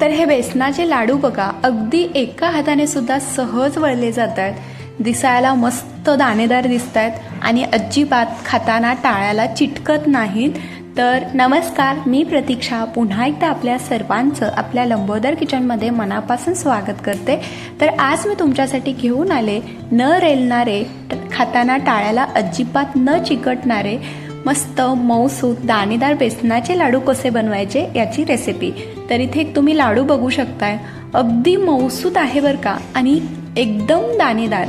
तर हे बेसनाचे लाडू बघा अगदी एका हाताने सुद्धा सहज वळले जात आहेत दिसायला मस्त दाणेदार दिसत आहेत आणि अजिबात खाताना टाळ्याला चिटकत नाहीत. तर नमस्कार मी प्रतीक्षा. पुन्हा एकदा आपल्या सर्वांचं आपल्या लंबोदर किचनमध्ये मनापासून स्वागत करते. तर आज मी तुमच्यासाठी घेऊन आले न रेलणारे खाताना टाळ्याला अजिबात न चिकटणारे मस्त मऊसूत दाणेदार बेसनाचे लाडू कसे बनवायचे याची रेसिपी तर इथे एक तुम्ही लाडू बघू शकताय. अगदी मऊसूत आहे बरं का? आणि एकदम दाणेदार.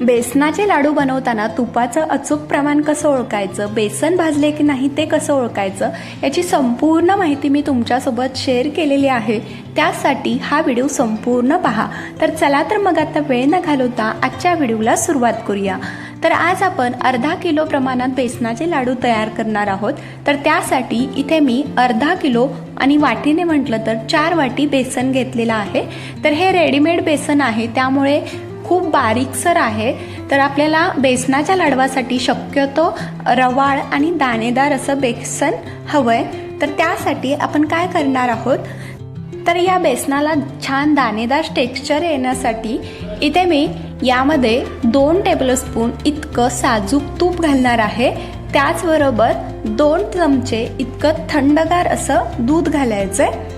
बेसनाचे लाडू बनवताना तुपाचं अचूक प्रमाण कसं ओळखायचं? बेसन भाजले की नाही ते कसं ओळखायचं? याची संपूर्ण माहिती मी तुमच्यासोबत शेअर केलेली आहे. त्यासाठी हा व्हिडिओ संपूर्ण पहा. तर चला तर मग आता वेळ न घालवता आजच्या व्हिडिओला सुरुवात करूया. तर आज आपण अर्धा किलो प्रमाणात बेसनाचे लाडू तयार करणार आहोत. तर त्यासाठी इथे मी अर्धा किलो आणि वाटीने म्हटलं तर चार वाटी बेसन घेतलेलं आहे. तर हे रेडीमेड बेसन आहे त्यामुळे खूप बारीकसर आहे. तर आपल्याला बेसनाच्या लाडवासाठी शक्यतो रवाळ आणि दाणेदार असं बेसन हवं आहे तर त्यासाठी आपण काय करणार आहोत? तर या बेसनाला छान दाणेदार टेक्स्चर येण्यासाठी इथे मी यामध्ये दोन टेबलस्पून इतकं साजूक तूप घालणार आहे. त्याचबरोबर दोन चमचे इतकं थंडगार असं दूध घालायचं आहे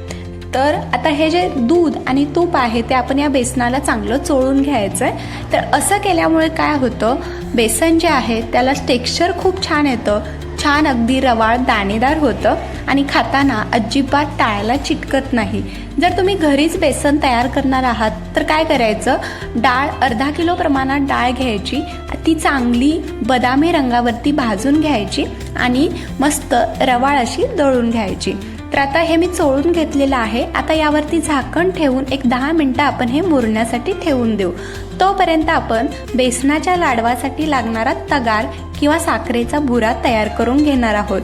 तर आता हे जे दूध आणि तूप आहे ते आपण या बेसनाला चांगलं चोळून घ्यायचं आहे तर असं केल्यामुळे काय होतं? बेसन जे आहे त्याला टेक्स्चर खूप छान येतं. छान अगदी रवाळ दाणेदार होतं आणि खाताना अजिबात टाळ्याला चिटकत नाही. जर तुम्ही घरीच बेसन तयार करणार आहात तर काय करायचं? डाळ अर्धा किलो प्रमाणात डाळ घ्यायची ती चांगली बदामी रंगावरती भाजून घ्यायची आणि मस्त रवाळ अशी दळून घ्यायची. तर आता हे मी चोळून घेतलेलं आहे. आता यावरती झाकण ठेवून एक दहा मिनटं आपण हे मुरण्यासाठी ठेवून देऊ. तोपर्यंत आपण बेसनाच्या लाडवासाठी लागणारा तगार किंवा साखरेचा भुरा तयार करून घेणार आहोत.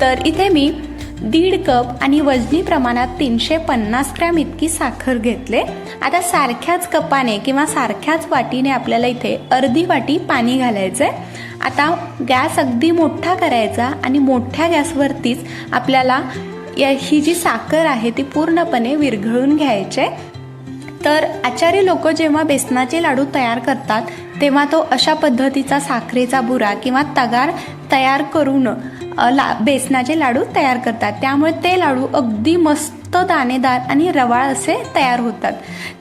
तर इथे मी दीड कप आणि वजनी प्रमाणात तीनशे पन्नास ग्रॅम इतकी साखर घेतले. आता सारख्याच कपाने किंवा सारख्याच वाटीने आपल्याला इथे अर्धी वाटी पाणी घालायचं आहे आता गॅस अगदी मोठा करायचा आणि मोठ्या गॅसवरतीच आपल्याला या ही जी साखर आहे ती पूर्णपणे विरघळून घ्यायचे. तर आचार्य लोक जेव्हा बेसनाचे लाडू तयार करतात तेव्हा तो अशा पद्धतीचा साखरेचा बुरा किंवा तगार तयार करून ला बेसनाचे लाडू तयार करतात. त्यामुळे ते लाडू अगदी मस्त दाणेदार आणि रवाळ असे तयार होतात.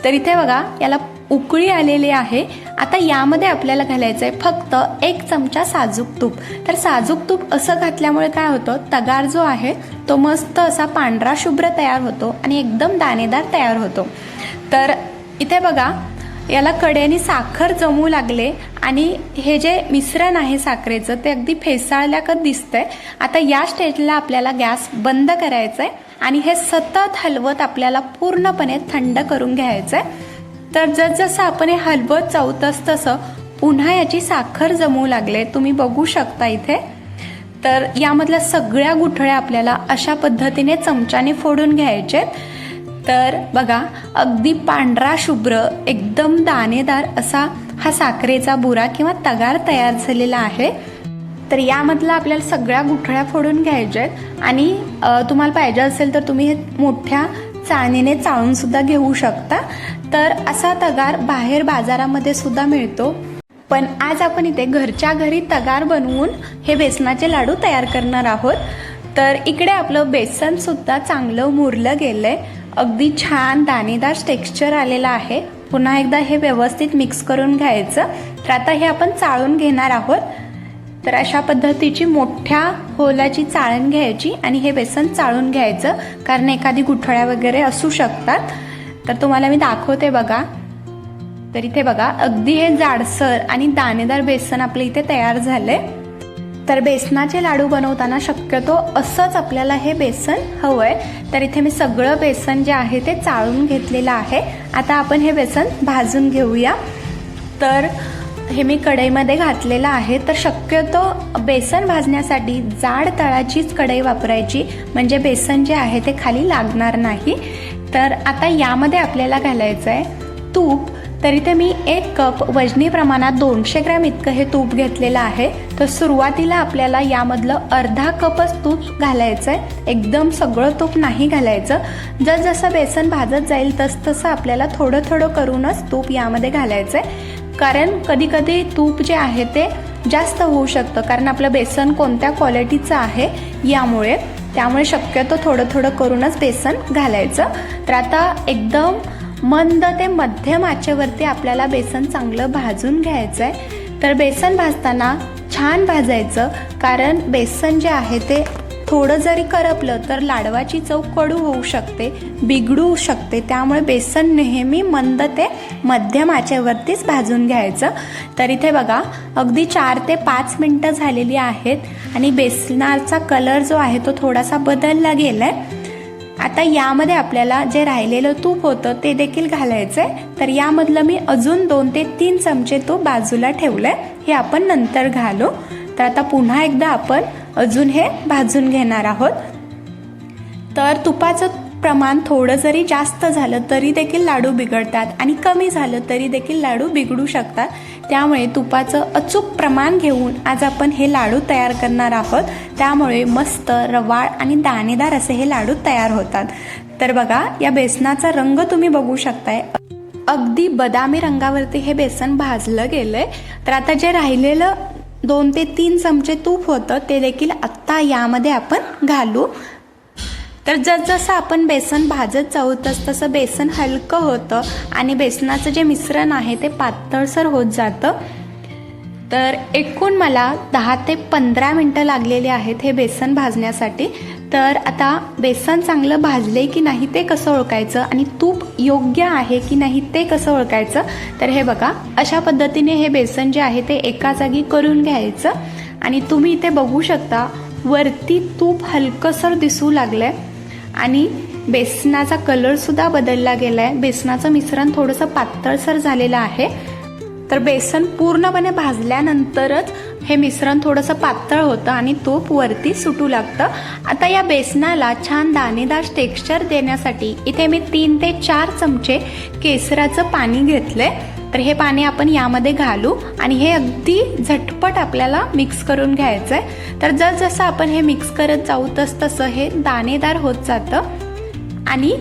तर इथे बघा याला उकळी आलेली आहे. आता यामध्ये आपल्याला घालायचं आहे फक्त एक चमचा साजूक तूप. तर साजूक तूप असं घातल्यामुळे काय होतं? तगार जो आहे तो मस्त असा पांढरा शुभ्र तयार होतो आणि एकदम दाणेदार तयार होतो. तर इथे बघा याला कड्याने साखर जमू लागले आणि हे जे मिश्रण आहे साखरेचं ते अगदी फेसाळल्याकच दिसतंय. आता या स्टेजला आपल्याला गॅस बंद करायचा आहे आणि हे सतत हलवत आपल्याला पूर्णपणे थंड करून घ्यायचं आहे तर जसजसं आपण हे हलवत जाऊ तस तसं पुन्हा याची साखर जमू लागले. तुम्ही बघू शकता इथे. तर यामधल्या सगळ्या गुठळ्या आपल्याला अशा पद्धतीने चमच्याने फोडून घ्यायचे. तर बघा अगदी पांढरा शुभ्र एकदम दाणेदार असा हा साखरेचा बुरा किंवा तगार तयार झालेला आहे. तर यामधला आपल्याला सगळ्या गुठळ्या फोडून घ्यायच्या आहेत आणि तुम्हाला पाहिजे असेल तर तुम्ही हे मोठ्या चाळणीने चाळून सुद्धा घेऊ शकता. तर असा तगार बाहेर बाजारामध्ये सुद्धा मिळतो. पण आज आपण इथे घरच्या घरी तगार बनवून हे बेसनाचे लाडू तयार करणार आहोत. तर इकडे आपलं बेसन सुद्धा चांगलं मुरलं गेलंय. अगदी छान दाणेदार टेक्स्चर आलेलं आहे. पुन्हा एकदा हे व्यवस्थित मिक्स करून घ्यायचं. तर आता हे आपण चाळून घेणार आहोत. तर अशा पद्धतीची मोठ्या होलाची चाळण घ्यायची आणि हे बेसन चाळून घ्यायचं. कारण एखादी गुठळ्या वगैरे असू शकतात. तर तुम्हाला मी दाखवते बघा. तर इथे बघा अगदी हे जाडसर आणि दाणेदार बेसन आपलं इथे तयार झाले तर बेसनाचे लाडू बनवताना शक्यतो असंच आपल्याला हे बेसन हवंय. तर इथे मी सगळं बेसन जे आहे ते चाळून घेतलेलं आहे. आता आपण हे बेसन भाजून घेऊया. तर हे मी कढईमध्ये घातलेलं आहे तर शक्यतो बेसन भाजण्यासाठी जाड तळाचीच कढई वापरायची. म्हणजे बेसन जे आहे ते खाली लागणार नाही. तर आता यामध्ये आपल्याला घालायचं आहे तूप. तरी ते मी एक कप वजनी प्रमाणात दोनशे ग्रॅम इतकं हे तूप घेतलेलं आहे. तर सुरुवातीला आपल्याला यामधलं अर्धा कपच तूप घालायचं आहे एकदम सगळं तूप नाही घालायचं. जसजसं बेसन भाजत जाईल तस तसं आपल्याला थोडं थोडं करूनच तूप यामध्ये घालायचं आहे कारण कधी कधी तूप जे आहे ते जास्त होऊ शकतं कारण आपलं बेसन कोणत्या क्वालिटीचं आहे यामुळे. त्यामुळे शक्यतो थोडं थोडं करूनच बेसन घालायचं. तर आता एकदम मंद ते मध्यम आचेवरती आपल्याला बेसन चांगलं भाजून घ्यायचं आहे तर बेसन भाजताना छान भाजायचं कारण बेसन जे आहे ते थोडं जरी करपलं तर लाडवाची चव कडू होऊ शकते बिघडू शकते. त्यामुळे बेसन नेहमी मंद ते मध्यम आचेवरतीच भाजून घ्यायचं. तर इथे बघा अगदी चार ते पाच मिनटं झालेली आहेत आणि बेसनाचा कलर जो आहे तो थोडासा बदलला गेला आहे आता यामध्ये आपल्याला जे राहिलेलं तूप होतं ते देखील घालायचं आहे तर यामधलं मी अजून दोन ते तीन चमचे तूप बाजूला ठेवलं आहे हे आपण नंतर घालू. तर आता पुन्हा एकदा आपण अजून हे भाजून घेणार आहोत. तर तुपाचं प्रमाण थोडं जरी जास्त झालं तरी देखील लाडू बिघडतात आणि कमी झालं तरी देखील लाडू बिघडू शकतात. त्यामुळे तुपाचं अचूक प्रमाण घेऊन आज आपण हे लाडू तयार करणार आहोत. त्यामुळे मस्त रवाळ आणि दाणेदार असे हे लाडू तयार होतात. तर बघा या बेसनाचा रंग तुम्ही बघू शकताय. अगदी बदामी रंगावरती हे बेसन भाजलं गेलंय. तर आता जे राहिलेलं दोन ते तीन चमचे तूप होतं ते देखील आत्ता यामध्ये आपण घालू. तर जसजसं आपण बेसन भाजत जाऊ तस तसं बेसन हलकं होतं आणि बेसनाचं जे मिश्रण आहे ते पातळसर होत जातं. तर एकूण मला दहा ते पंधरा मिनटं लागलेली आहेत हे बेसन भाजण्यासाठी. तर आता बेसन चांगलं भाजले की नाही ते कसं ओळखायचं आणि तूप योग्य आहे की नाही ते कसं ओळखायचं? तर हे बघा अशा पद्धतीने हे बेसन जे आहे ते एका जागी करून घ्यायचं आणि तुम्ही इथे बघू शकता वरती तूप हलकंसर दिसू लागलं आहे आणि बेसनाचा कलरसुद्धा बदलला गेला आहे बेसनाचं मिश्रण थोडंसं पातळसर झालेलं आहे. तर बेसन पूर्णपणे भाजल्यानंतरच हे मिश्रण थोडंसं पातळ होतं आणि तूप वरती सुटू लागतं. आता या बेसनाला छान दाणेदार टेक्स्चर देण्यासाठी इथे मी तीन ते चार चमचे केसराचं पाणी घेतलं आहे तर हे पाणी आपण यामध्ये घालू आणि हे अगदी झटपट आपल्याला मिक्स करून घ्यायचं आहे तर जसजसं आपण हे मिक्स करत जाऊ तस तसं हे दाणेदार होत जातं. आणि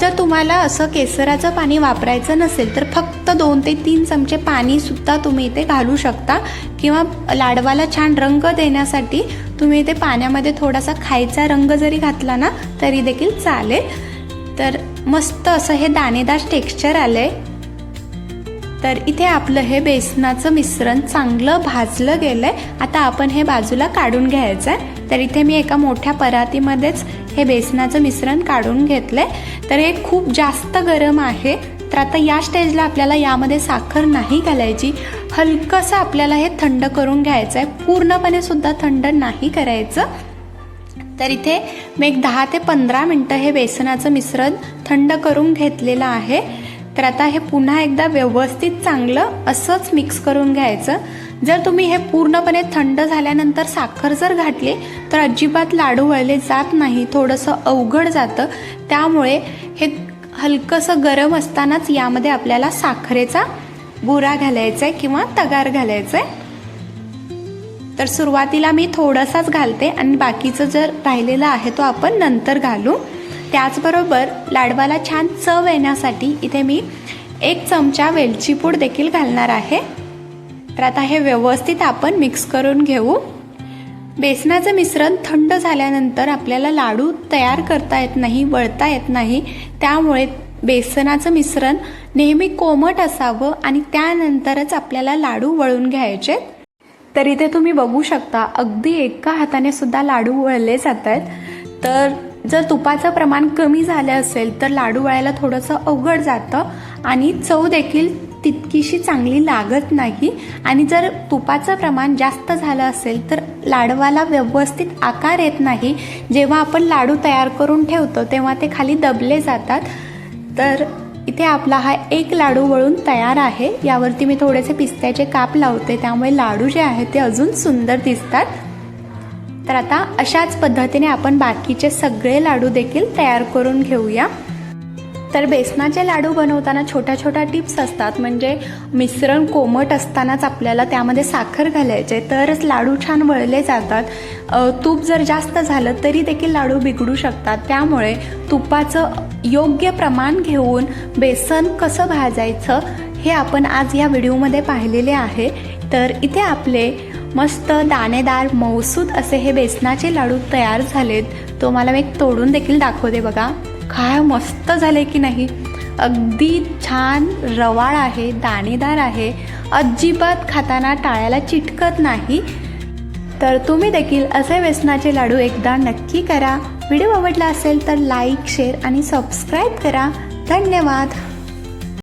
जर तुम्हाला असं केसराचं पाणी वापरायचं नसेल तर फक्त दोन ते तीन चमचे पाणीसुद्धा तुम्ही इथे घालू शकता. किंवा लाडवाला छान रंग देण्यासाठी तुम्ही इथे पाण्यामध्ये थोडासा खायचा रंग जरी घातला ना तरी देखील चालेल. तर मस्त असं हे दाणेदार टेक्स्चर आलं आहे तर इथे आपलं हे बेसनाचं मिश्रण चांगलं भाजलं गेलं आहे आता आपण हे बाजूला काढून घ्यायचं आहे तर इथे मी एका मोठ्या परातीमध्येच हे बेसनाचं मिश्रण काढून घेतलं आहे तर हे खूप जास्त गरम आहे. तर आता या स्टेजला आपल्याला यामध्ये साखर नाही घालायची. हलकंसं आपल्याला हे थंड करून घ्यायचं आहे पूर्णपणे सुद्धा थंड नाही करायचं. तर इथे मी एक दहा ते पंधरा मिनटं हे बेसनाचं मिश्रण थंड करून घेतलेलं आहे. तर आता हे पुन्हा एकदा व्यवस्थित चांगलं असंच मिक्स करून घ्यायचं. जर तुम्ही हे पूर्णपणे थंड झाल्यानंतर साखर जर घातली तर अजिबात लाडू वळले जात नाही थोडंसं अवघड जातं. त्यामुळे हे हलकंसं गरम असतानाच यामध्ये आपल्याला साखरेचा बुरा घालायचा आहे किंवा तगार घालायचा आहे तर सुरुवातीला मी थोडासाच घालते आणि बाकीचं जर राहिलेलं आहे तो आपण नंतर घालू. त्याचबरोबर लाडवाला छान चव येण्यासाठी इथे मी एक चमचा वेलची पूड देखील घालणार आहे. तर आता हे व्यवस्थित आपण मिक्स करून घेऊ. बेसनाचं मिश्रण थंड झाल्यानंतर आपल्याला लाडू तयार करता येत नाही वळता येत नाही. त्यामुळे बेसनाचं मिश्रण नेहमी कोमट असावं आणि त्यानंतरच आपल्याला लाडू वळून घ्यायचे. तर इथे तुम्ही बघू शकता अगदी एका हाताने सुद्धा लाडू वळले जात आहेत तर जर तुपाचं प्रमाण कमी झालं असेल तर लाडू वळायला थोडंसं अवघड जातं आणि चव देखील तितकीशी चांगली लागत नाही. आणि जर तुपाचं प्रमाण जास्त झालं असेल तर लाडवाला व्यवस्थित आकार येत नाही. जेव्हा आपण लाडू तयार करून ठेवतो तेव्हा ते खाली दबले जातात. तर इथे आपला हा एक लाडू वळून तयार आहे. यावरती मी थोडेसे पिस्त्याचे काप लावते. त्यामुळे लाडू जे आहेत ते अजून सुंदर दिसतात. तर आता अशाच पद्धतीने आपण बाकीचे सगळे लाडू देखील तयार करून घेऊया. तर बेसनाचे लाडू बनवताना छोट्या छोट्या टिप्स असतात म्हणजे मिश्रण कोमट असतानाच आपल्याला त्यामध्ये साखर घालायचे तरच लाडू छान वळले जातात. तूप जर जास्त झालं तरी देखील लाडू बिघडू शकतात. त्यामुळे तुपाचं योग्य प्रमाण घेऊन बेसन कसं भाजायचं हे आपण आज या व्हिडिओमध्ये पाहिलेले आहे. तर इथे आपले मस्त दाणेदार मौसूद असे हे बेसनाचे लाडू तयार झालेत. तो मला मी एक तोडून देखील दाखवते बघा. काय मस्त झाले की नाही? अगदी छान रवाळ आहे दाणेदार आहे. अजिबात खाताना टाळ्याला चिटकत नाही. तर तुम्ही देखील असे बेसनाचे लाडू एकदा नक्की करा. व्हिडिओ आवडला असेल तर लाईक शेअर आणि सबस्क्राईब करा. धन्यवाद.